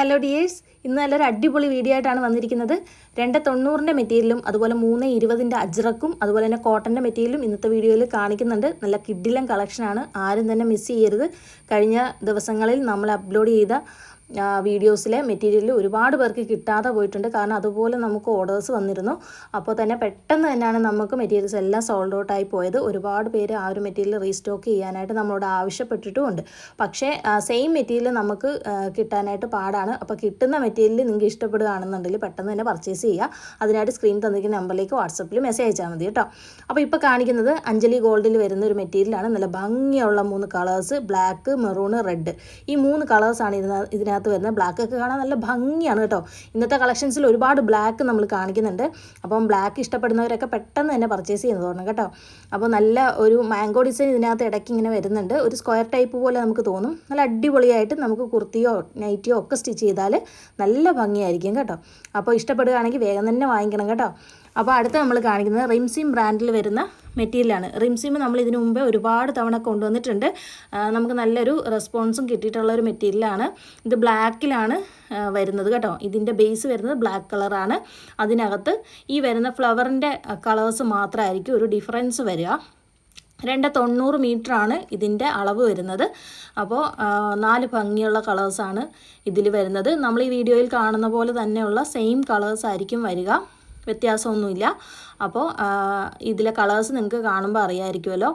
Hello dears ഇന്ന് നല്ലൊരു അടിപൊളി വീഡിയോ ആയിട്ടാണ് വന്നിരിക്കുന്നത്. രണ്ട് തൊണ്ണൂറിന്റെ മെറ്റീരിയലും അതുപോലെ മൂന്ന് ഇരുപതിന്റെ അജ്രക്കും അതുപോലെ തന്നെ കോട്ടന്റെ മെറ്റീരിയലും ഇന്നത്തെ വീഡിയോയിൽ കാണിക്കുന്നുണ്ട്. നല്ല കിഡിലം കളക്ഷനാണ് ആരും തന്നെ മിസ് ചെയ്യരുത്. കഴിഞ്ഞ ദിവസങ്ങളിൽ നമ്മൾ അപ്ലോഡ് ചെയ്ത വീഡിയോസിലെ മെറ്റീരിയൽ ഒരുപാട് പേർക്ക് കിട്ടാതെ പോയിട്ടുണ്ട്. കാരണം അതുപോലെ നമുക്ക് ഓർഡേഴ്സ് വന്നിരുന്നു. അപ്പോൾ തന്നെ പെട്ടെന്ന് തന്നെയാണ് നമുക്ക് മെറ്റീരിയൽസ് എല്ലാം സോൾഡ് ഔട്ട് ആയി പോയത്. ഒരുപാട് പേര് ആ ഒരു മെറ്റീരിയൽ റീസ്റ്റോക്ക് ചെയ്യാനായിട്ട് നമ്മളോട് ആവശ്യപ്പെട്ടിട്ടുമുണ്ട്. പക്ഷേ സെയിം മെറ്റീരിയൽ നമുക്ക് കിട്ടാനായിട്ട് പാടാണ്. അപ്പോൾ കിട്ടുന്ന മെറ്റീരിയൽ നിങ്ങൾക്ക് ഇഷ്ടപ്പെടുകയാണെന്നുണ്ടെങ്കിൽ പെട്ടെന്ന് തന്നെ പർച്ചേസ് ചെയ്യുക. അതിനായിട്ട് സ്ക്രീൻ തന്നിരിക്കുന്ന നമ്പറിലേക്ക് വാട്സപ്പിൽ മെസ്സേജ് അയച്ചാൽ മതി കേട്ടോ. അപ്പോൾ ഇപ്പോൾ കാണിക്കുന്നത് അഞ്ജലി ഗോൾഡിൽ വരുന്ന ഒരു മെറ്റീരിയലാണ് നല്ല ഭംഗിയുള്ള മൂന്ന് കളേഴ്സ് ബ്ലാക്ക് മെറൂൺ റെഡ് ഈ മൂന്ന് കളേഴ്സാണ് ഇതിന ഇതിനകത്ത് വരുന്നത് ബ്ലാക്ക് ഒക്കെ കാണാൻ നല്ല ഭംഗിയാണ് കേട്ടോ. ഇന്നത്തെ കളക്ഷൻസിൽ ഒരുപാട് ബ്ലാക്ക് നമ്മൾ കാണിക്കുന്നുണ്ട്. അപ്പം ബ്ലാക്ക് ഇഷ്ടപ്പെടുന്നവരൊക്കെ പെട്ടെന്ന് തന്നെ പർച്ചേസ് ചെയ്യുന്നത് തോന്നണം കേട്ടോ. അപ്പോൾ നല്ല ഒരു മാംഗോ ഡിസൈൻ ഇതിനകത്ത് ഇടയ്ക്ക് ഇങ്ങനെ വരുന്നുണ്ട്. ഒരു സ്ക്വയർ ടൈപ്പ് പോലെ നമുക്ക് തോന്നും. നല്ല അടിപൊളിയായിട്ട് നമുക്ക് കുർത്തിയോ നൈറ്റിയോ ഒക്കെ സ്റ്റിച്ച് ചെയ്താൽ നല്ല ഭംഗിയായിരിക്കും കേട്ടോ. അപ്പോൾ ഇഷ്ടപ്പെടുകയാണെങ്കിൽ വേഗം തന്നെ വാങ്ങിക്കണം കേട്ടോ. അപ്പോൾ അടുത്ത നമ്മൾ കാണിക്കുന്നത് റിംസിം ബ്രാൻഡിൽ വരുന്ന മെറ്റീരിയലാണ് റിംസിം നമ്മൾ ഇതിനു മുമ്പേ ഒരുപാട് തവണ കൊണ്ടുവന്നിട്ടുണ്ട്. നമുക്ക് നല്ലൊരു റെസ്പോൺസും കിട്ടിയിട്ടുള്ള ഒരു മെറ്റീരിയലാണ് ഇത് ബ്ലാക്കിലാണ് വരുന്നത് കേട്ടോ. ഇതിന്റെ ബേസ് വരുന്നത് ബ്ലാക്ക് കളറാണ് അതിനകത്ത് ഈ വരുന്ന ഫ്ലവറിന്റെ കളേഴ്സ് മാത്രമായിരിക്കും ഒരു ഡിഫറൻസ് വരിക. രണ്ട് തൊണ്ണൂറ് മീറ്ററാണ് ഇതിന്റെ അളവ് വരുന്നത്. അപ്പോൾ നാല് ഭംഗിയുള്ള കളേഴ്സാണ് ഇതിൽ വരുന്നത്. നമ്മൾ ഈ വീഡിയോയിൽ കാണുന്ന പോലെ തന്നെയുള്ള സെയിം കളേഴ്സ് ആയിരിക്കും വരിക. വ്യത്യാസമൊന്നുമില്ല. അപ്പോൾ ഇതിലെ കളേഴ്സ് നിങ്ങൾക്ക് കാണുമ്പോൾ അറിയാമായിരിക്കുമല്ലോ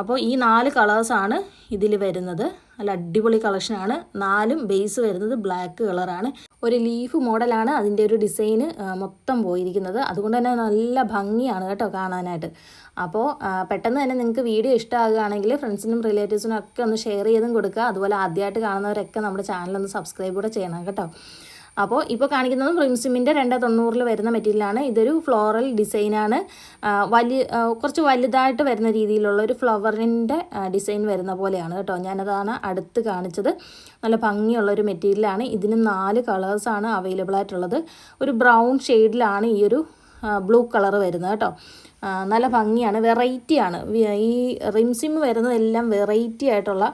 അപ്പോൾ ഈ നാല് കളേഴ്സാണ് ഇതിൽ വരുന്നത്. നല്ല അടിപൊളി കളക്ഷനാണ് നാലും ബേസ് വരുന്നത് ബ്ലാക്ക് കളറാണ് ഒരു ലീഫ് മോഡലാണ് അതിന്റെ ഒരു ഡിസൈന് മൊത്തം പോയിരിക്കുന്നത്. അതുകൊണ്ട് തന്നെ നല്ല ഭംഗിയാണ് കേട്ടോ കാണാനായിട്ട്. അപ്പോൾ പെട്ടെന്ന് തന്നെ നിങ്ങൾക്ക് വീഡിയോ ഇഷ്ടമാകുകയാണെങ്കിൽ ഫ്രണ്ട്സിനും റിലേറ്റീവ്സിനും ഒക്കെ ഒന്ന് ഷെയർ ചെയ്തും കൊടുക്കുക. അതുപോലെ ആദ്യമായിട്ട് കാണുന്നവരൊക്കെ നമ്മുടെ ചാനൽ ഒന്ന് സബ്സ്ക്രൈബ് കൂടെ ചെയ്യണം കേട്ടോ. അപ്പോൾ ഇപ്പോൾ കാണിക്കുന്നതും റിംസിമിന്റെ രണ്ട് തൊണ്ണൂറിൽ വരുന്ന മെറ്റീരിയലാണ്. ഇതൊരു ഫ്ലോറൽ ഡിസൈനാണ്. വലിയ കുറച്ച് വലുതായിട്ട് വരുന്ന രീതിയിലുള്ള ഒരു ഫ്ലവറിന്റെ ഡിസൈൻ വരുന്ന പോലെയാണ് കേട്ടോ. ഞാനതാണ് അടുത്ത് കാണിച്ചത്. നല്ല ഭംഗിയുള്ള ഒരു മെറ്റീരിയലാണ്. ഇതിന് നാല് കളേഴ്സാണ് അവൈലബിൾ ആയിട്ടുള്ളത്. ഒരു ബ്രൗൺ ഷെയ്ഡിലാണ് ഈ ഒരു ബ്ലൂ കളർ വരുന്നത് കേട്ടോ. നല്ല ഭംഗിയാണ്. വെറൈറ്റിയാണ് ഈ റിംസിം വരുന്നതെല്ലാം വെറൈറ്റി ആയിട്ടുള്ള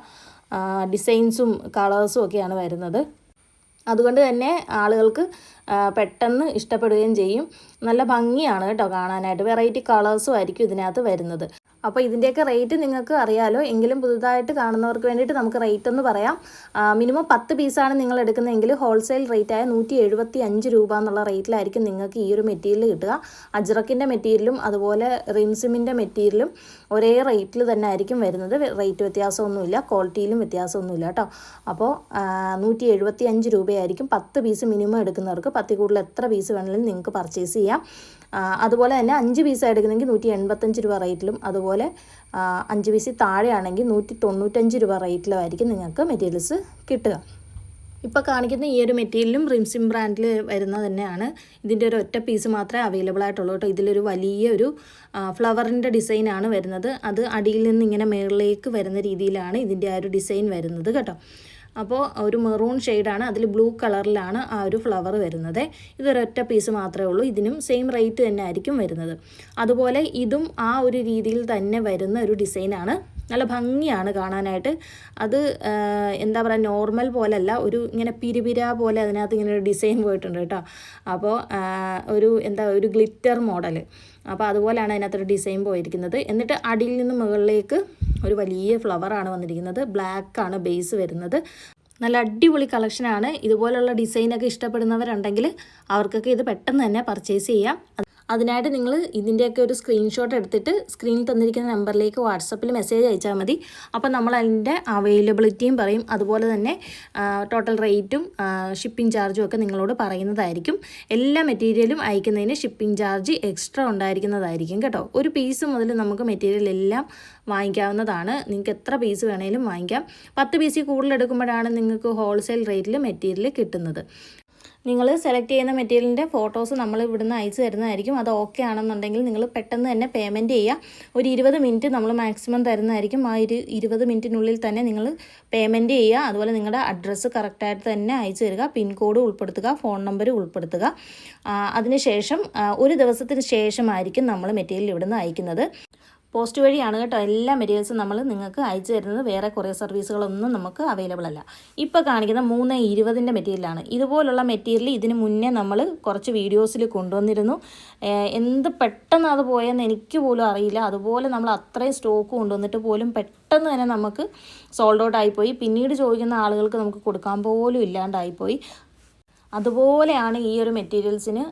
ഡിസൈൻസും കളേഴ്സും ഒക്കെയാണ് വരുന്നത്. അതുകൊണ്ട് തന്നെ ആളുകൾക്ക് പെട്ടെന്ന് ഇഷ്ടപ്പെടുകയും ചെയ്യും. നല്ല ഭംഗിയാണ് കേട്ടോ കാണാനായിട്ട്. വെറൈറ്റി കളേഴ്സും ആയിരിക്കും ഇതിനകത്ത് വരുന്നത്. അപ്പോൾ ഇതിന്റെയൊക്കെ റേറ്റ് നിങ്ങൾക്ക് അറിയാലോ. എങ്കിലും പുതുതായിട്ട് കാണുന്നവർക്ക് വേണ്ടിയിട്ട് നമുക്ക് റേറ്റ് ഒന്ന് പറയാം. മിനിമം പത്ത് പീസാണ് നിങ്ങൾ എടുക്കുന്നതെങ്കിൽ ഹോൾസെയിൽ റേറ്റായ നൂറ്റി എഴുപത്തി അഞ്ച് രൂപ എന്നുള്ള റേറ്റിലായിരിക്കും നിങ്ങൾക്ക് ഈ ഒരു മെറ്റീരിയൽ കിട്ടുക. അജ്രക്കിന്റെ മെറ്റീരിയലും അതുപോലെ റിംസിമിന്റെ മെറ്റീരിയലും ഒരേ റേറ്റിൽ തന്നെ ആയിരിക്കും വരുന്നത്. റേറ്റ് വ്യത്യാസമൊന്നുമില്ല ക്വാളിറ്റിയിലും വ്യത്യാസമൊന്നുമില്ല കേട്ടോ. അപ്പോൾ നൂറ്റി എഴുപത്തി അഞ്ച് രൂപയായിരിക്കും പത്ത് പീസ് മിനിമം എടുക്കുന്നവർക്ക്. പത്തിൽ കൂടുതൽ എത്ര പീസ് വേണമെങ്കിലും നിങ്ങൾക്ക് പർച്ചേസ് ചെയ്യാം. അതുപോലെ തന്നെ അഞ്ച് പീസ് എടുക്കുന്നെങ്കിൽ നൂറ്റി എൺപത്തഞ്ച് രൂപ റേറ്റിലും അതുപോലെ അഞ്ച് പീസിൽ താഴെയാണെങ്കിൽ നൂറ്റി തൊണ്ണൂറ്റഞ്ച് രൂപ റേറ്റിലും ആയിരിക്കും നിങ്ങൾക്ക് മെറ്റീരിയൽസ് കിട്ടുക. ഇപ്പോൾ കാണിക്കുന്ന ഈ ഒരു മെറ്റീരിയലും റിംസിം ബ്രാൻഡിൽ വരുന്നത് തന്നെയാണ്. ഇതിന്റെ ഒരു ഒറ്റ പീസ് മാത്രമേ അവൈലബിൾ ആയിട്ടുള്ളൂ കേട്ടോ. ഇതിലൊരു വലിയൊരു ഫ്ലവറിന്റെ ഡിസൈനാണ് വരുന്നത്. അത് അടിയിൽ നിന്ന് ഇങ്ങനെ മുകളിലേക്ക് വരുന്ന രീതിയിലാണ് ഇതിന്റെ ആ ഒരു ഡിസൈൻ വരുന്നത് കേട്ടോ. അപ്പോൾ ഒരു മെറൂൺ ഷെയ്ഡാണ് അതിൽ ബ്ലൂ കളറിലാണ് ആ ഒരു ഫ്ലവർ വരുന്നത്. ഇതൊരൊറ്റ പീസ് മാത്രമേ ഉള്ളൂ ഇതിനും സെയിം റേറ്റ് തന്നെ ആയിരിക്കും വരുന്നത്. അതുപോലെ ഇതും ആ ഒരു രീതിയിൽ തന്നെ വരുന്ന ഒരു ഡിസൈനാണ് നല്ല ഭംഗിയാണ് കാണാനായിട്ട്. അത് എന്താ പറയുക നോർമൽ പോലല്ല ഒരു ഇങ്ങനെ പിരിപിര പോലെ അതിനകത്ത് ഇങ്ങനെ ഒരു ഡിസൈൻ പോയിട്ടുണ്ട് കേട്ടോ. അപ്പോൾ ഒരു എന്താ ഒരു ഗ്ലിറ്റർ മോഡൽ അപ്പോൾ അതുപോലെയാണ് അതിനകത്തൊരു ഡിസൈൻ പോയിരിക്കുന്നത്. എന്നിട്ട് അടിയിൽ നിന്ന് മുകളിലേക്ക് ഒരു വലിയ ഫ്ലവറാണ് വന്നിരിക്കുന്നത്. ബ്ലാക്കാണ് ബേസ് വരുന്നത്. നല്ല അടിപൊളി കളക്ഷനാണ് ഇതുപോലുള്ള ഡിസൈനൊക്കെ ഇഷ്ടപ്പെടുന്നവരുണ്ടെങ്കിൽ അവർക്കൊക്കെ ഇത് പെട്ടെന്ന് തന്നെ പർച്ചേസ് ചെയ്യാം. അതിനായിട്ട് നിങ്ങൾ ഇതിന്റെയൊക്കെ ഒരു സ്ക്രീൻഷോട്ട് എടുത്തിട്ട് സ്ക്രീനിൽ തന്നിരിക്കുന്ന നമ്പറിലേക്ക് വാട്സപ്പിൽ മെസ്സേജ് അയച്ചാൽ മതി. അപ്പോൾ നമ്മൾ അതിന്റെ അവൈലബിലിറ്റിയും പറയും. അതുപോലെ തന്നെ ടോട്ടൽ റേറ്റും ഷിപ്പിംഗ് ചാർജും ഒക്കെ നിങ്ങളോട് പറയുന്നതായിരിക്കും. എല്ലാ മെറ്റീരിയലും അയക്കുന്നതിന് ഷിപ്പിംഗ് ചാർജ് എക്സ്ട്രാ ഉണ്ടായിരിക്കുന്നതായിരിക്കും കേട്ടോ. ഒരു പീസ് മുതൽ നമുക്ക് മെറ്റീരിയൽ എല്ലാം വാങ്ങിക്കാവുന്നതാണ്. നിങ്ങൾക്ക് എത്ര പീസ് വേണേലും വാങ്ങിക്കാം. പത്ത് പീസിൽ കൂടുതൽ എടുക്കുമ്പോഴാണ് നിങ്ങൾക്ക് ഹോൾസെയിൽ റേറ്റിൽ മെറ്റീരിയൽ കിട്ടുന്നത്. നിങ്ങൾ സെലക്ട് ചെയ്യുന്ന മെറ്റീരിയലിന്റെ ഫോട്ടോസ് നമ്മൾ ഇവിടുന്ന് അയച്ചു തരുന്നതായിരിക്കും. അത് ഓക്കെ ആണെന്നുണ്ടെങ്കിൽ നിങ്ങൾ പെട്ടെന്ന് തന്നെ പേയ്മെന്റ് ചെയ്യുക. ഒരു ഇരുപത് മിനിറ്റ് നമ്മൾ മാക്സിമം തരുന്നതായിരിക്കും. ആ ഒരു ഇരുപത് മിനിറ്റിനുള്ളിൽ തന്നെ നിങ്ങൾ പേയ്മെന്റ് ചെയ്യുക. അതുപോലെ നിങ്ങളുടെ അഡ്രസ്സ് കറക്റ്റായിട്ട് തന്നെ അയച്ചു തരിക. പിൻകോഡ് ഉൾപ്പെടുത്തുക. ഫോൺ നമ്പർ ഉൾപ്പെടുത്തുക. അതിനുശേഷം ഒരു ദിവസത്തിന് ശേഷമായിരിക്കും നമ്മൾ മെറ്റീരിയൽ ഇവിടുന്ന് അയക്കുന്നത്. പോസ്റ്റ് വഴിയാണ് കേട്ടോ എല്ലാ മെറ്റീരിയൽസും നമ്മൾ നിങ്ങൾക്ക് അയച്ചു തരുന്നത്. വേറെ കുറേ സർവീസുകളൊന്നും നമുക്ക് അവൈലബിൾ അല്ല. ഇപ്പോൾ കാണിക്കുന്ന മൂന്ന് ഇരുപതിന്റെ മെറ്റീരിയലാണ്. ഇതുപോലുള്ള മെറ്റീരിയൽ ഇതിന് മുന്നേ നമ്മൾ കുറച്ച് വീഡിയോസിൽ കൊണ്ടുവന്നിരുന്നു. എന്ത് പെട്ടെന്ന് അത് പോയെന്ന് എനിക്ക് പോലും അറിയില്ല. അതുപോലെ നമ്മൾ അത്രയും സ്റ്റോക്ക് കൊണ്ടുവന്നിട്ട് പോലും പെട്ടെന്ന് തന്നെ നമുക്ക് സോൾഡ് ഔട്ട് ആയിപ്പോയി. പിന്നീട് ചോദിക്കുന്ന ആളുകൾക്ക് നമുക്ക് കൊടുക്കാൻ പോലും ഇല്ലാണ്ടായിപ്പോയി. അതുപോലെയാണ് ഈ ഒരു മെറ്റീരിയൽസിന്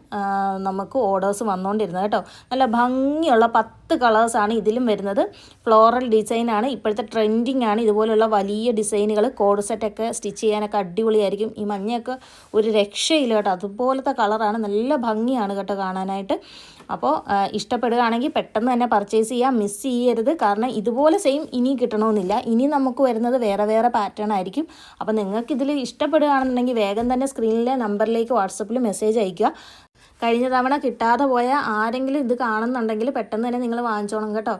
നമുക്ക് ഓർഡേഴ്സ് വന്നുകൊണ്ടിരുന്നത് കേട്ടോ. നല്ല ഭംഗിയുള്ള പത്ത് കളേഴ്സാണ് ഇതിലും വരുന്നത്. ഫ്ലോറൽ ഡിസൈനാണ് ഇപ്പോഴത്തെ ട്രെൻഡിങ് ആണ്. ഇതുപോലുള്ള വലിയ ഡിസൈനുകൾ കോഡ് സെറ്റൊക്കെ സ്റ്റിച്ച് ചെയ്യാനൊക്കെ അടിപൊളിയായിരിക്കും. ഈ മഞ്ഞയൊക്കെ ഒരു രക്ഷയില്ല കേട്ടോ. അതുപോലത്തെ കളറാണ് നല്ല ഭംഗിയാണ് കേട്ടോ കാണാനായിട്ട്. അപ്പോൾ ഇഷ്ടപ്പെടുകയാണെങ്കിൽ പെട്ടെന്ന് തന്നെ പർച്ചേസ് ചെയ്യാം. മിസ് ചെയ്യരുത്. കാരണം ഇതുപോലെ സെയിം ഇനി കിട്ടണമെന്നില്ല. ഇനി നമുക്ക് വരുന്നത് വേറെ വേറെ പാറ്റേൺ ആയിരിക്കും. അപ്പോൾ നിങ്ങൾക്ക് ഇതിൽ ഇഷ്ടപ്പെടുകയാണെന്നുണ്ടെങ്കിൽ വേഗം തന്നെ സ്ക്രീനിലെ നമ്പറിലേക്ക് വാട്സപ്പിൽ മെസ്സേജ് അയയ്ക്കുക. കഴിഞ്ഞ തവണ കിട്ടാതെ പോയ ആരെങ്കിലും ഇത് കാണുന്നുണ്ടെങ്കിൽ പെട്ടെന്ന് തന്നെ നിങ്ങൾ വാങ്ങിച്ചോണം കേട്ടോ.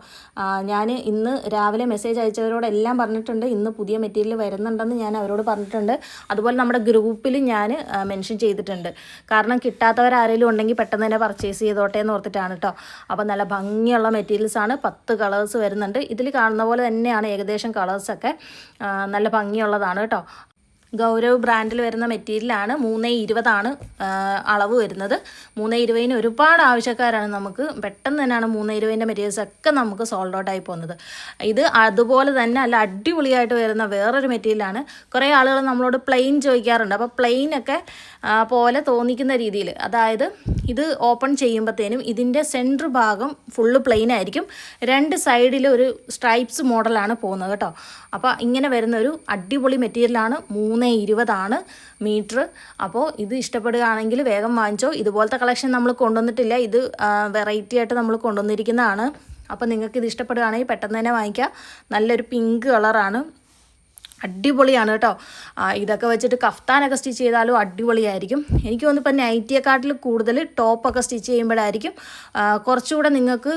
ഞാൻ ഇന്ന് രാവിലെ മെസ്സേജ് അയച്ചവരോടെല്ലാം പറഞ്ഞിട്ടുണ്ട്. ഇന്ന് പുതിയ മെറ്റീരിയൽ വരുന്നുണ്ടെന്ന് ഞാൻ അവരോട് പറഞ്ഞിട്ടുണ്ട്. അതുപോലെ നമ്മുടെ ഗ്രൂപ്പിൽ ഞാൻ മെൻഷൻ ചെയ്തിട്ടുണ്ട്. കാരണം കിട്ടാത്തവരാരെങ്കിലും ഉണ്ടെങ്കിൽ പെട്ടെന്ന് തന്നെ പർച്ചേസ് ചെയ്തോട്ടെ എന്ന് ഓർത്തിട്ടാണ് കേട്ടോ അപ്പോൾ നല്ല ഭംഗിയുള്ള മെറ്റീരിയൽസാണ് പത്ത് കളേഴ്സ് വരുന്നുണ്ട്. ഇതിൽ കാണുന്ന പോലെ തന്നെയാണ് ഏകദേശം കളേഴ്സൊക്കെ നല്ല ഭംഗിയുള്ളതാണ് കേട്ടോ ഗൗരവ് ബ്രാൻഡിൽ വരുന്ന മെറ്റീരിയലാണ് മൂന്ന് ഇരുപതാണ് അളവ് വരുന്നത്. മൂന്ന് ഇരുപതിന് ഒരുപാട് ആവശ്യക്കാരാണ് നമുക്ക്. പെട്ടെന്ന് തന്നെയാണ് മൂന്ന് ഇരുപതിന്റെ മെറ്റീരിയൽസ് ഒക്കെ നമുക്ക് സോൾഡ് ഔട്ട് ആയി പോകുന്നത്. ഇത് അതുപോലെ തന്നെ അല്ല അടിപൊളിയായിട്ട് വരുന്ന വേറൊരു മെറ്റീരിയലാണ് കുറേ ആളുകൾ നമ്മളോട് പ്ലെയിൻ ചോദിക്കാറുണ്ട്. അപ്പോൾ പ്ലെയിൻ ഒക്കെ പോലെ തോന്നിക്കുന്ന രീതിയിൽ. അതായത് ഇത് ഓപ്പൺ ചെയ്യുമ്പോഴത്തേനും ഇതിന്റെ സെന്റർ ഭാഗം ഫുള്ള് പ്ലെയിൻ ആയിരിക്കും. രണ്ട് സൈഡിൽ ഒരു സ്ട്രൈപ്സ് മോഡലാണ് പോകുന്നത് കേട്ടോ. അപ്പോൾ ഇങ്ങനെ വരുന്ന ഒരു അടിപൊളി മെറ്റീരിയലാണ് മൂന്ന് ഇരുപതാണ് മീറ്റർ. അപ്പോൾ ഇത് ഇഷ്ടപ്പെടുകയാണെങ്കിൽ വേഗം വാങ്ങിച്ചോ. ഇതുപോലത്തെ കളക്ഷൻ നമ്മൾ കൊണ്ടുവന്നിട്ടില്ല. ഇത് വെറൈറ്റി ആയിട്ട് നമ്മൾ കൊണ്ടുവന്നിരിക്കുന്നതാണ്. അപ്പോൾ നിങ്ങൾക്ക് ഇത് ഇഷ്ടപ്പെടുകയാണെങ്കിൽ പെട്ടെന്ന് തന്നെ വാങ്ങിക്കുക നല്ലൊരു പിങ്ക് കളറാണ് അടിപൊളിയാണ് കേട്ടോ. ഇതൊക്കെ വെച്ചിട്ട് കഫ്താനൊക്കെ സ്റ്റിച്ച് ചെയ്താലും അടിപൊളിയായിരിക്കും. എനിക്ക് തോന്നുന്നു ഇപ്പം നൈറ്റിയെക്കാട്ടിൽ കൂടുതൽ ടോപ്പൊക്കെ സ്റ്റിച്ച് ചെയ്യുമ്പോഴായിരിക്കും കുറച്ചുകൂടെ നിങ്ങൾക്ക്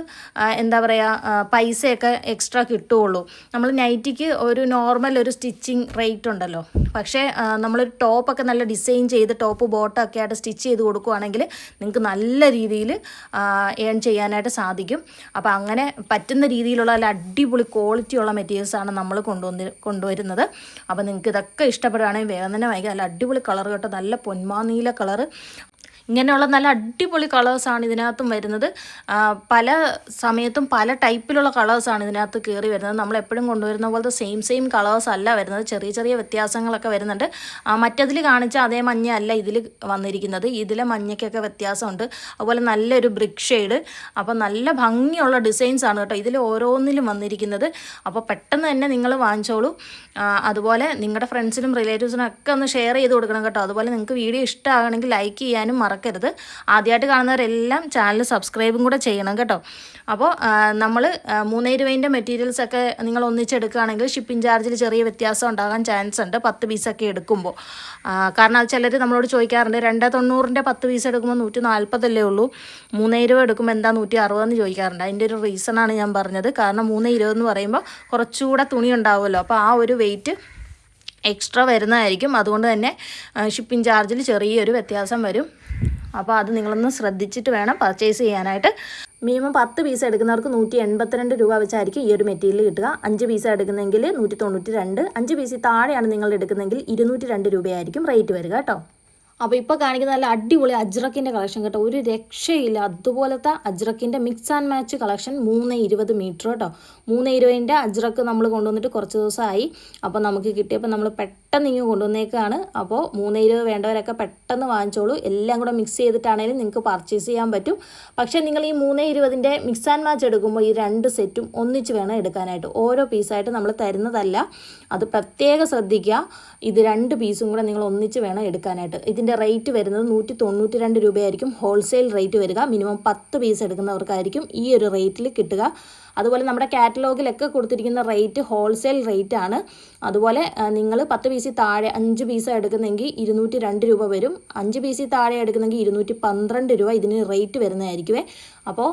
എന്താ പറയുക പൈസയൊക്കെ എക്സ്ട്രാ കിട്ടുകയുള്ളൂ. നമ്മൾ നൈറ്റിക്ക് ഒരു നോർമൽ ഒരു സ്റ്റിച്ചിങ് റേറ്റ് ഉണ്ടല്ലോ. പക്ഷേ നമ്മൾ ടോപ്പൊക്കെ നല്ല ഡിസൈൻ ചെയ്ത് ടോപ്പ് ബോട്ടൊക്കെ ആയിട്ട് സ്റ്റിച്ച് ചെയ്ത് കൊടുക്കുകയാണെങ്കിൽ നിങ്ങൾക്ക് നല്ല രീതിയിൽ ഏൺ ചെയ്യാനായിട്ട് സാധിക്കും. അപ്പോൾ അങ്ങനെ പറ്റുന്ന രീതിയിലുള്ള നല്ല അടിപൊളി ക്വാളിറ്റിയുള്ള മെറ്റീരിയൽസാണ് നമ്മൾ കൊണ്ടുവന്ന് കൊണ്ടുവരുന്നത്. അപ്പോൾ നിങ്ങൾക്ക് ഇതൊക്കെ ഇഷ്ടപ്പെടുകയാണെങ്കിൽ വേഗം തന്നെ വാങ്ങിക്കുക നല്ല അടിപൊളി കളർ കേട്ടോ. നല്ല പൊന്മാനീല കളറ് ഇങ്ങനെയുള്ള നല്ല അടിപൊളി കളേഴ്സാണ് ഇതിനകത്തും വരുന്നത്. പല സമയത്തും പല ടൈപ്പിലുള്ള കളേഴ്സാണ് ഇതിനകത്ത് കയറി വരുന്നത്. നമ്മൾ എപ്പോഴും കൊണ്ടുവരുന്ന പോലത്തെ സെയിം സെയിം കളേഴ്സ് അല്ല വരുന്നത്. ചെറിയ ചെറിയ വ്യത്യാസങ്ങളൊക്കെ വരുന്നുണ്ട്. മറ്റതിൽ കാണിച്ച അതേ മഞ്ഞ അല്ല ഇതിൽ വന്നിരിക്കുന്നത്. ഇതിലെ മഞ്ഞയ്ക്കൊക്കെ വ്യത്യാസമുണ്ട്. അതുപോലെ നല്ലൊരു ബ്രിക് ഷെയ്ഡ് അപ്പോൾ നല്ല ഭംഗിയുള്ള ഡിസൈൻസ് ആണ് കേട്ടോ ഇതിൽ ഓരോന്നിലും വന്നിരിക്കുന്നത്. അപ്പോൾ പെട്ടെന്ന് തന്നെ നിങ്ങൾ വാങ്ങിച്ചോളൂ. അതുപോലെ നിങ്ങളുടെ ഫ്രണ്ട്സിനും റിലേറ്റീവ്സിനും ഒക്കെ ഒന്ന് ഷെയർ ചെയ്ത് കൊടുക്കണം കേട്ടോ. അതുപോലെ നിങ്ങൾക്ക് വീഡിയോ ഇഷ്ടമാകണമെങ്കിൽ ലൈക്ക് ചെയ്യാനും മറക്കരുത്. ആദ്യമായിട്ട് കാണുന്നവരെല്ലാം ചാനൽ സബ്സ്ക്രൈബും കൂടെ ചെയ്യണം കേട്ടോ. അപ്പോൾ നമ്മൾ മൂന്നേ രൂപേന്റെ മെറ്റീരിയൽസ് ഒക്കെ നിങ്ങൾ ഒന്നിച്ചെടുക്കുകയാണെങ്കിൽ ഷിപ്പിംഗ് ചാർജിൽ ചെറിയ വ്യത്യാസം ഉണ്ടാകാൻ ചാൻസ് ഉണ്ട്. പത്ത് പീസൊക്കെ എടുക്കുമ്പോൾ. കാരണം അത് ചിലർ നമ്മളോട് ചോദിക്കാറുണ്ട് രണ്ട് തൊണ്ണൂറിന്റെ പത്ത് പീസ് എടുക്കുമ്പോൾ നൂറ്റി നാൽപ്പതല്ലേ ഉള്ളൂ? മൂന്നേ രൂപ എടുക്കുമ്പോൾ എന്താ നൂറ്റി അറുപതെന്ന് ചോദിക്കാറുണ്ട്. അതിന്റെ ഒരു റീസണാണ് ഞാൻ പറഞ്ഞത്. കാരണം മൂന്ന് ഇരുപതെന്ന് പറയുമ്പോൾ കുറച്ചുകൂടെ തുണി ഉണ്ടാവുമല്ലോ. അപ്പോൾ ആ ഒരു വെയിറ്റ് എക്സ്ട്രാ വരുന്നതായിരിക്കും. അതുകൊണ്ട് തന്നെ ഷിപ്പിംഗ് ചാർജിൽ ചെറിയൊരു വ്യത്യാസം വരും. അപ്പോൾ അത് നിങ്ങളൊന്ന് ശ്രദ്ധിച്ചിട്ട് വേണം പർച്ചേസ് ചെയ്യാനായിട്ട്. മിനിമം പത്ത് പീസ് എടുക്കുന്നവർക്ക് നൂറ്റി എൺപത്തിരണ്ട് രൂപ വെച്ചായിരിക്കും ഈ ഒരു മെറ്റീരിയൽ കിട്ടുക. അഞ്ച് പീസ് എടുക്കുന്നെങ്കിൽ നൂറ്റി തൊണ്ണൂറ്റി രണ്ട് അഞ്ച് പീസ് താഴെയാണ് നിങ്ങൾ എടുക്കുന്നതെങ്കിൽ ഇരുന്നൂറ്റി രണ്ട് രൂപയായിരിക്കും റേറ്റ് വരിക കേട്ടോ. അപ്പോൾ ഇപ്പോൾ കാണിക്കുന്ന നല്ല അടിപൊളി അജ്രക്കിന്റെ കളക്ഷൻ കേട്ടോ. ഒരു രക്ഷയില്ല. അതുപോലത്തെ അജ്രക്കിന്റെ മിക്സ് ആൻഡ് മാച്ച് കളക്ഷൻ മൂന്ന് ഇരുപത് മീറ്റർ കേട്ടോ. മൂന്ന് ഇരുപതിന്റെ അജ്രക്ക് നമ്മൾ കൊണ്ടുവന്നിട്ട് കുറച്ച് ദിവസമായി. അപ്പോൾ നമുക്ക് കിട്ടിയപ്പോൾ നമ്മൾ പെട്ടെന്ന് ഇങ്ങ് കൊണ്ടുവന്നേക്കാണ്. അപ്പോൾ മൂന്ന് ഇരുപത് വേണ്ടവരൊക്കെ പെട്ടെന്ന് വാങ്ങിച്ചോളൂ. എല്ലാം കൂടെ മിക്സ് ചെയ്തിട്ടാണെങ്കിലും നിങ്ങൾക്ക് പർച്ചേസ് ചെയ്യാൻ പറ്റും. പക്ഷേ നിങ്ങൾ ഈ മൂന്ന് ഇരുപതിന്റെ മിക്സ് ആൻഡ് മാച്ച് എടുക്കുമ്പോൾ ഈ രണ്ട് സെറ്റും ഒന്നിച്ച് വേണം എടുക്കാനായിട്ട്. ഓരോ പീസായിട്ട് നമ്മൾ തരുന്നതല്ല. അത് പ്രത്യേകം ശ്രദ്ധിക്കുക. ഇത് രണ്ട് പീസും കൂടെ നിങ്ങൾ ഒന്നിച്ച് വേണം എടുക്കാനായിട്ട്. ഇതിന്റെ റേറ്റ് വരുന്നത് നൂറ്റി തൊണ്ണൂറ്റി രണ്ട് രൂപയായിരിക്കും. ഹോൾസെയിൽ റേറ്റ് വരിക. മിനിമം പത്ത് പീസ് എടുക്കുന്നവർക്കായിരിക്കും ഈ ഒരു റേറ്റിൽ കിട്ടുക. അതുപോലെ നമ്മുടെ കാറ്റലോഗിലൊക്കെ കൊടുത്തിരിക്കുന്ന റേറ്റ് ഹോൾസെയിൽ റേറ്റ് ആണ് അതുപോലെ നിങ്ങൾ പത്ത് പീസിൽ താഴെ അഞ്ച് പീസ് എടുക്കുന്നെങ്കിൽ ഇരുന്നൂറ്റി രണ്ട് രൂപ വരും. അഞ്ച് പീസിൽ താഴെ എടുക്കുന്നെങ്കിൽ ഇരുന്നൂറ്റി പന്ത്രണ്ട് രൂപ ഇതിന് റേറ്റ് വരുന്നതായിരിക്കുമേ അപ്പോൾ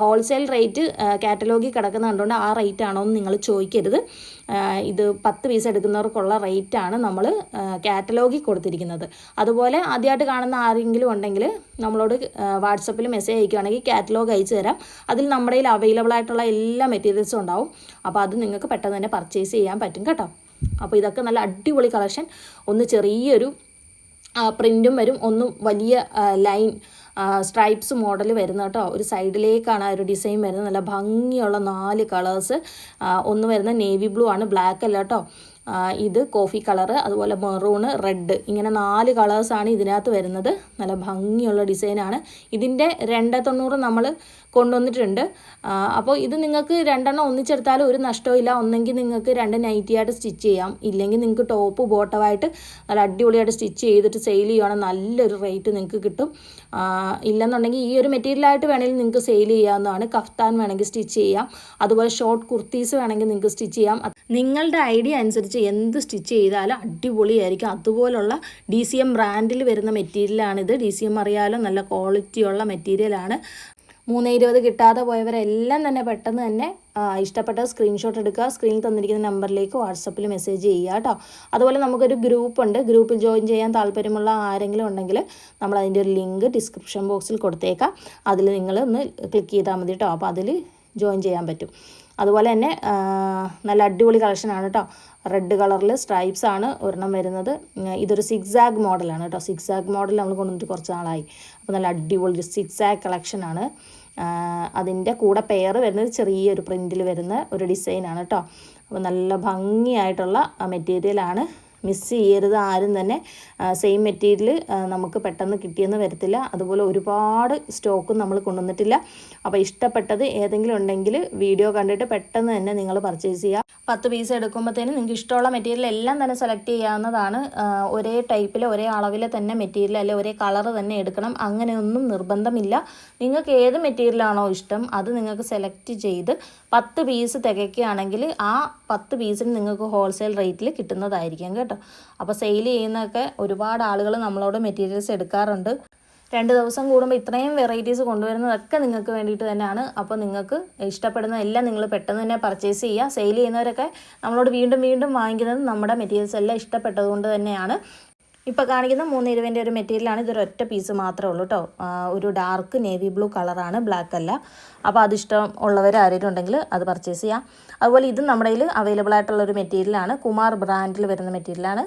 ഹോൾസെയിൽ റേറ്റ് കാറ്റലോഗിൽ കിടക്കുന്ന കണ്ടുകൊണ്ട് ആ റേറ്റ് ആണോ എന്ന് നിങ്ങൾ ചോദിക്കരുത്. ഇത് പത്ത് പീസ് എടുക്കുന്നവർക്കുള്ള റേറ്റ് ആണ് നമ്മൾ കാറ്റലോഗിൽ കൊടുത്തിരിക്കുന്നത്. അതുപോലെ ആദ്യമായിട്ട് കാണുന്ന ആരെങ്കിലും ഉണ്ടെങ്കിൽ നമ്മളോട് വാട്സപ്പിൽ മെസ്സേജ് അയക്കുകയാണെങ്കിൽ കാറ്റലോഗ് അയച്ചു തരാം. അതിൽ നമ്മുടെ കയ്യിൽ അവൈലബിൾ ആയിട്ടുള്ള എല്ലാ മെറ്റീരിയൽസും ഉണ്ടാവും. അപ്പോൾ അത് നിങ്ങൾക്ക് പെട്ടെന്ന് തന്നെ പർച്ചേസ് ചെയ്യാൻ പറ്റും കേട്ടോ. അപ്പോൾ ഇതൊക്കെ നല്ല അടിപൊളി കളക്ഷൻ ഒന്ന് ചെറിയൊരു പ്രിന്റും വരും. ഒന്നും വലിയ ലൈൻ സ്ട്രൈപ്സ് മോഡൽ വരുന്ന കേട്ടോ. ഒരു സൈഡിലേക്കാണ് ആ ഒരു ഡിസൈൻ വരുന്നത്. നല്ല ഭംഗിയുള്ള നാല് കളേഴ്സ് ഒന്ന് വരുന്ന നേവി ബ്ലൂ ആണ്. ബ്ലാക്ക് അല്ല കേട്ടോ. ഇത് കോഫി കളറ് അതുപോലെ മെറൂണ് റെഡ്. ഇങ്ങനെ നാല് കളേഴ്സാണ് ഇതിനകത്ത് വരുന്നത്. നല്ല ഭംഗിയുള്ള ഡിസൈനാണ് ഇതിന്റെ രണ്ട് തൊണ്ണൂറ് നമ്മൾ കൊണ്ടുവന്നിട്ടുണ്ട്. അപ്പോൾ ഇത് നിങ്ങൾക്ക് രണ്ടെണ്ണം ഒന്നിച്ചെടുത്താലും ഒരു നഷ്ടമില്ല ഒന്നെങ്കിൽ നിങ്ങൾക്ക് രണ്ട് നൈറ്റിയായിട്ട് സ്റ്റിച്ച് ചെയ്യാം. ഇല്ലെങ്കിൽ നിങ്ങൾക്ക് ടോപ്പ് ബോട്ടമായിട്ട് നല്ല അടിപൊളിയായിട്ട് സ്റ്റിച്ച് ചെയ്തിട്ട് സെയിൽ ചെയ്യുകയാണെങ്കിൽ നല്ലൊരു റേറ്റ് നിങ്ങൾക്ക് കിട്ടും. ഇല്ലെന്നുണ്ടെങ്കിൽ ഈ ഒരു മെറ്റീരിയലായിട്ട് വേണമെങ്കിൽ നിങ്ങൾക്ക് സെയിൽ ചെയ്യാവുന്നതാണ്. കഫ്താൻ വേണമെങ്കിൽ സ്റ്റിച്ച് ചെയ്യാം. അതുപോലെ ഷോർട്ട് കുർത്തീസ് വേണമെങ്കിൽ നിങ്ങൾക്ക് സ്റ്റിച്ച് ചെയ്യാം. നിങ്ങളുടെ ഐഡിയ അനുസരിച്ച് എന്ത് സ്റ്റിച്ച് ചെയ്താലും അടിപൊളിയായിരിക്കും. അതുപോലുള്ള ഡി സി എം ബ്രാൻഡിൽ വരുന്ന മെറ്റീരിയലാണിത്. ഡി സി എം അറിയാലോ നല്ല ക്വാളിറ്റിയുള്ള മെറ്റീരിയലാണ്. മൂന്ന് ഇരുപത് കിട്ടാതെ പോയവരെല്ലാം തന്നെ പെട്ടെന്ന് തന്നെ ഇഷ്ടപ്പെട്ട സ്ക്രീൻഷോട്ട് എടുക്കുക. സ്ക്രീനിൽ തന്നിരിക്കുന്ന നമ്പറിലേക്ക് വാട്സപ്പിൽ മെസ്സേജ് ചെയ്യുക കേട്ടോ അതുപോലെ നമുക്കൊരു ഗ്രൂപ്പ് ഉണ്ട്. ഗ്രൂപ്പിൽ ജോയിൻ ചെയ്യാൻ താല്പര്യമുള്ള ആരെങ്കിലും ഉണ്ടെങ്കിൽ നമ്മൾ അതിന്റെ ഒരു ലിങ്ക് ഡിസ്ക്രിപ്ഷൻ ബോക്സിൽ കൊടുത്തേക്കാം. അതിൽ നിങ്ങൾ ഒന്ന് ക്ലിക്ക് ചെയ്താൽ മതി കേട്ടോ അപ്പോൾ അതിൽ ജോയിൻ ചെയ്യാൻ പറ്റും. അതുപോലെ തന്നെ നല്ല അടിപൊളി കളക്ഷനാണ് കേട്ടോ റെഡ് കളറിൽ സ്ട്രൈപ്സ് ആണ് ഒരെണ്ണം വരുന്നത്. ഇതൊരു സിക്സാഗ് മോഡലാണ് കേട്ടോ സിക്സാഗ് മോഡൽ നമ്മൾ കൊണ്ടുവന്നിട്ട് കുറച്ച് നാളായി. അപ്പോൾ നല്ല അടിപൊളി സിക്സാഗ് കളക്ഷനാണ് അതിന്റെ കൂടെ പെയർ വരുന്നത് ചെറിയൊരു പ്രിന്റിൽ വരുന്ന ഒരു ഡിസൈനാണ് കേട്ടോ അപ്പോൾ നല്ല ഭംഗിയായിട്ടുള്ള മെറ്റീരിയലാണ് മിസ് ചെയ്യരുത് ആരും തന്നെ. സെയിം മെറ്റീരിയൽ നമുക്ക് പെട്ടെന്ന് കിട്ടിയെന്ന് വരത്തില്ല. അതുപോലെ ഒരുപാട് സ്റ്റോക്കും നമ്മൾ കൊണ്ടുവന്നിട്ടില്ല. അപ്പോൾ ഇഷ്ടപ്പെട്ടത് ഏതെങ്കിലും ഉണ്ടെങ്കിൽ വീഡിയോ കണ്ടിട്ട് പെട്ടെന്ന് തന്നെ നിങ്ങൾ പർച്ചേസ് ചെയ്യുക. പത്ത് പീസ് എടുക്കുമ്പോഴത്തേനും നിങ്ങൾക്ക് ഇഷ്ടമുള്ള മെറ്റീരിയൽ എല്ലാം തന്നെ സെലക്ട് ചെയ്യാവുന്നതാണ്. ഒരേ ടൈപ്പിൽ ഒരേ അളവിൽ തന്നെ മെറ്റീരിയൽ അല്ലെങ്കിൽ ഒരേ കളർ തന്നെ എടുക്കണം. അങ്ങനെയൊന്നും നിർബന്ധമില്ല. നിങ്ങൾക്ക് ഏത് മെറ്റീരിയലാണോ ഇഷ്ടം അത് നിങ്ങൾക്ക് സെലക്ട് ചെയ്ത് പത്ത് പീസ് തികയ്ക്കുകയാണെങ്കിൽ ആ പത്ത് പീസിന് നിങ്ങൾക്ക് ഹോൾസെയിൽ റേറ്റിൽ കിട്ടുന്നതായിരിക്കും കേട്ടോ. അപ്പോൾ സെയിൽ ചെയ്യുന്നതൊക്കെ ഒരുപാട് ആളുകൾ നമ്മളോട് മെറ്റീരിയൽസ് എടുക്കാറുണ്ട്. രണ്ട് ദിവസം കൂടുമ്പോൾ ഇത്രയും വെറൈറ്റീസ് കൊണ്ടുവരുന്നതൊക്കെ നിങ്ങൾക്ക് വേണ്ടിയിട്ട് തന്നെയാണ്. അപ്പോൾ നിങ്ങൾക്ക് ഇഷ്ടപ്പെടുന്ന എല്ലാം നിങ്ങൾ പെട്ടെന്ന് തന്നെ പർച്ചേസ് ചെയ്യുക. സെയിൽ ചെയ്യുന്നവരൊക്കെ നമ്മളോട് വീണ്ടും വീണ്ടും വാങ്ങിക്കുന്നത് നമ്മുടെ മെറ്റീരിയൽസ് എല്ലാം ഇഷ്ടപ്പെട്ടതുകൊണ്ട് തന്നെയാണ്. ഇപ്പോൾ കാണിക്കുന്ന മൂന്ന് ഇരുപതിന്റെ ഒരു മെറ്റീരിയലാണ് ഇതൊരു ഒറ്റ പീസ് മാത്രമേ ഉള്ളൂ കേട്ടോ ഒരു ഡാർക്ക് നേവി ബ്ലൂ കളറാണ് ബ്ലാക്ക് അല്ല. അപ്പോൾ അതിഷ്ടം ഉള്ളവർ ആരെങ്കിലും ഉണ്ടെങ്കിൽ അത് പർച്ചേസ് ചെയ്യാം. അതുപോലെ ഇതും നമ്മുടെ കയ്യിൽ അവൈലബിൾ ആയിട്ടുള്ള ഒരു മെറ്റീരിയലാണ് കുമാർ ബ്രാൻഡിൽ വരുന്ന മെറ്റീരിയലാണ്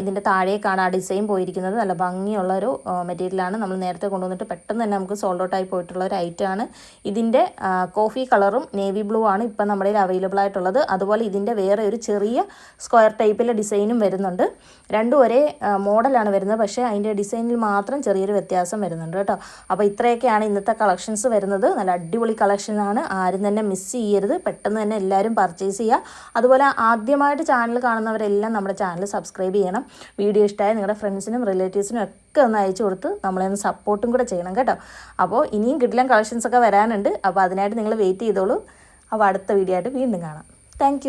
ഇതിന്റെ താഴേക്കാണ് ആ ഡിസൈൻ പോയിരിക്കുന്നത്. നല്ല ഭംഗിയുള്ള ഒരു മെറ്റീരിയലാണ് നമ്മൾ നേരത്തെ കൊണ്ടുവന്നിട്ട് പെട്ടെന്ന് തന്നെ നമുക്ക് സോൾഡ് ഔട്ട് ആയി പോയിട്ടുള്ള ഒരു ഐറ്റമാണ് ഇതിന്റെ കോഫി കളറും നേവി ബ്ലൂ ആണ് ഇപ്പം നമ്മുടെ അവൈലബിൾ ആയിട്ടുള്ളത്. അതുപോലെ ഇതിന്റെ വേറെ ഒരു ചെറിയ സ്ക്വയർ ടൈപ്പിലെ ഡിസൈനും വരുന്നുണ്ട്. രണ്ടും ഒരേ മോഡലാണ് വരുന്നത്. പക്ഷേ അതിന്റെ ഡിസൈനിൽ മാത്രം ചെറിയൊരു വ്യത്യാസം വരുന്നുണ്ട് കേട്ടോ. അപ്പോൾ ഇത്രയൊക്കെയാണ് ഇന്നത്തെ കളക്ഷൻസ് വരുന്നത്. നല്ല അടിപൊളി കളക്ഷനാണ് ആരും തന്നെ മിസ് ചെയ്യരുത്. പെട്ടെന്ന് തന്നെ എല്ലാവരും പർച്ചേസ് ചെയ്യുക. അതുപോലെ ആദ്യമായിട്ട് ചാനൽ കാണുന്നവരെല്ലാം നമ്മുടെ ചാനൽ സബ്സ്ക്രൈബ് ചെയ്യണം. വീഡിയോ ഇഷ്ടമായ നിങ്ങളുടെ ഫ്രണ്ട്സിനും റിലേറ്റീവ്സിനും ഒക്കെ ഒന്ന് അയച്ചു കൊടുത്ത് നമ്മളെ ഒന്ന് സപ്പോർട്ടും കൂടെ ചെയ്യണം കേട്ടോ. അപ്പോൾ ഇനിയും കിട്ടില്ല കളക്ഷൻസൊക്കെ വരാനുണ്ട്. അപ്പോൾ അതിനായിട്ട് നിങ്ങൾ വെയിറ്റ് ചെയ്തോളൂ. അപ്പോൾ അടുത്ത വീഡിയോ ആയിട്ട് വീണ്ടും കാണാം. താങ്ക്